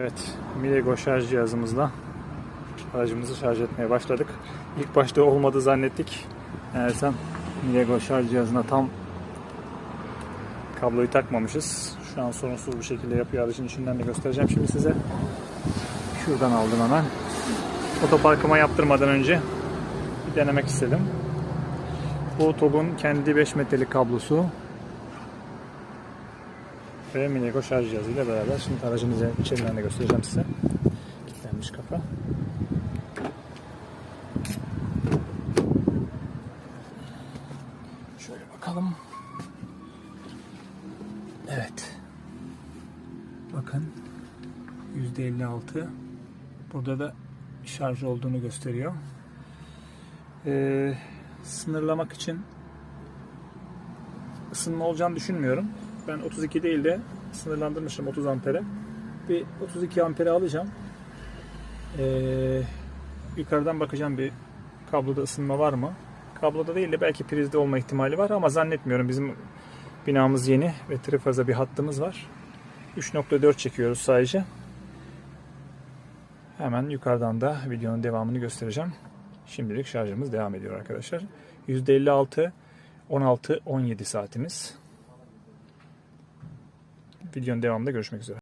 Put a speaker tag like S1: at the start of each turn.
S1: Evet, Milego şarj cihazımızla aracımızı şarj etmeye başladık. İlk başta olmadı zannettik. Meğersem Milego şarj cihazına tam kabloyu takmamışız. Şu an sorunsuz bir şekilde yapıyor aracın içinden de göstereceğim şimdi size. Şuradan aldım hemen. Otoparkıma yaptırmadan önce bir denemek istedim. Bu TOG'un kendi 5 metrelik kablosu ve Minego şarj cihazıyla beraber. Şimdi aracımızı içeriden de göstereceğim size. Kilitlenmiş kafa. Şöyle bakalım. Evet. Bakın. %56. Burada da şarj olduğunu gösteriyor. Ee, sınırlamak için ısınma olacağını düşünmüyorum. Ben 32 değil de sınırlandırmışım 30 ampere. Bir 32 ampere alacağım. Ee, yukarıdan bakacağım bir kabloda ısınma var mı? Kabloda değil de belki prizde olma ihtimali var ama zannetmiyorum. Bizim binamız yeni ve trifaza bir hattımız var. 3.4 çekiyoruz sadece. Hemen yukarıdan da videonun devamını göstereceğim. Şimdilik şarjımız devam ediyor arkadaşlar. %56 16-17 saatimiz. Videonun devamında görüşmek üzere.